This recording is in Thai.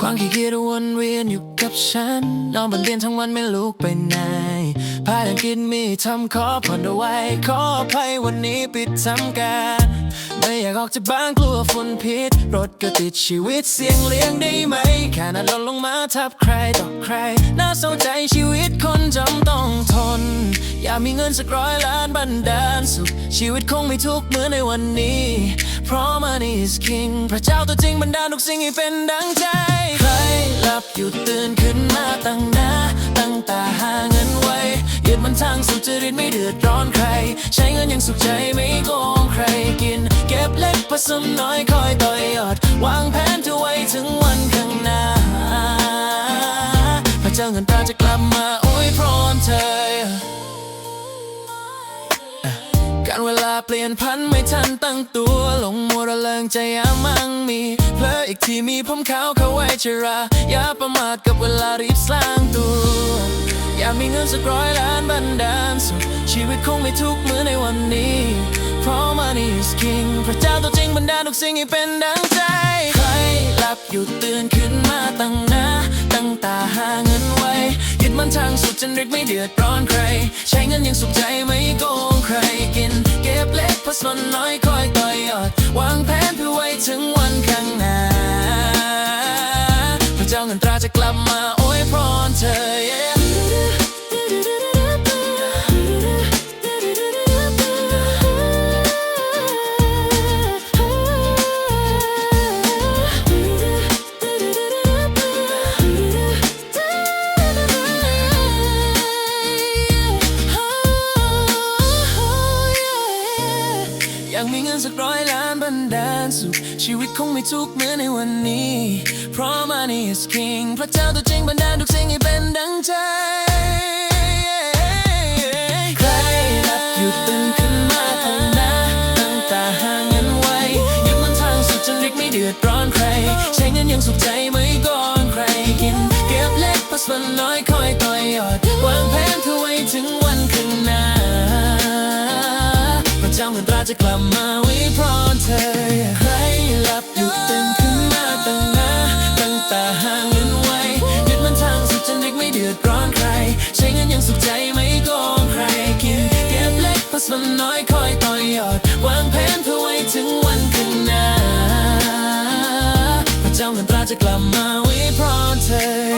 ความขี้เกียจวนเวียนอยู่กับฉัน นอนบนเตียงทั้งวันไม่ลุกไปไหนพายังกินมีทำขอผ่อนเอาไว้ ขออภัยวันนี้ปิดทำการไม่อยากออกจากบ้านกลัวฝุ่นพิษ รถก็ติดชีวิตเสียงเลี้ยงได้ไหม แค่นั้นลดลงมาทับใครต่อใคร น่าเศร้าใจชีวิต มีเงินสักร้อยล้านบันดาลสุข ชีวิตคงไม่ทุกข์เหมือนในวันนี้ เพราะ money is king พระเจ้าตัวจริงบันดาลทุกสิ่งให้เป็นดังใจ ใครหลับอยู่ตื่นขึ้นมาตั้งหน้า ตั้งตาหาเงินไว้ยึดมันทางสุจริตไม่เดือดร้อนใคร ใช้เงินอย่างสุขใจไม่โกงใครกิน เก็บเล็กผสมน้อยคอยต่อยอด เปลี่ยนพันไม่ทันตั้งตัวหลงมัวระเริงใจยามั่งมีเพลออีกทีมีผมขาวเขาไว้ชรา อย่าประมาทกับเวลารีบสร้างตัว อยากมีเงินสักร้อยล้านบันดาลสุขชีวิตคงไม่ทุกข์เหมือนในวันนี้ เพราะ money is king พระเจ้าตัวจริงบันดาลทุกสิ่งให้เป็นดังใจ สุดจนริกไม่เดือดร้อนใคร ใช้เงินยังสุขใจไม่โกงใครกิน เก็บเล็กผสมน้อยคอยต่อยอด วางแผนเพื่อไว้ถึงวันข้างหน้าพระเจ้าเงินตราจะกลับมาโอ้ยพรเธอ yeah สักร้อยล้านบันดาลสุขชีวิตคงไม่ทุกข์เหมือนในวันนี้ เพราะ money is king พระเจ้าตัวจริงบันดาลทุกสิ่งให้เป็นดังใจใครหลับอยู่ตื่นขึ้นมาตั้งหน้าตั้งตาหาเงินไว้ยึดมันทางสุดจนริกไม่เดือดร้อนใคร ใช้เงินย่างสุขใจไม่ก่อนใครกิน เก็บเล็กผสมน้อยคอยต่อยอดวางแผนเพื่อไว้ถึงวันข้างหน้าพระเจ้าเงินตราจะกลับมา สุขใจไม่โกงใครกิน เก็บเล็กผสมน้อยคอยต่อยอด วางแผนเพื่อไว้ถึงวันข้างหน้าพระเจ้าเงินตราจะกลับมาไวิพรเธอ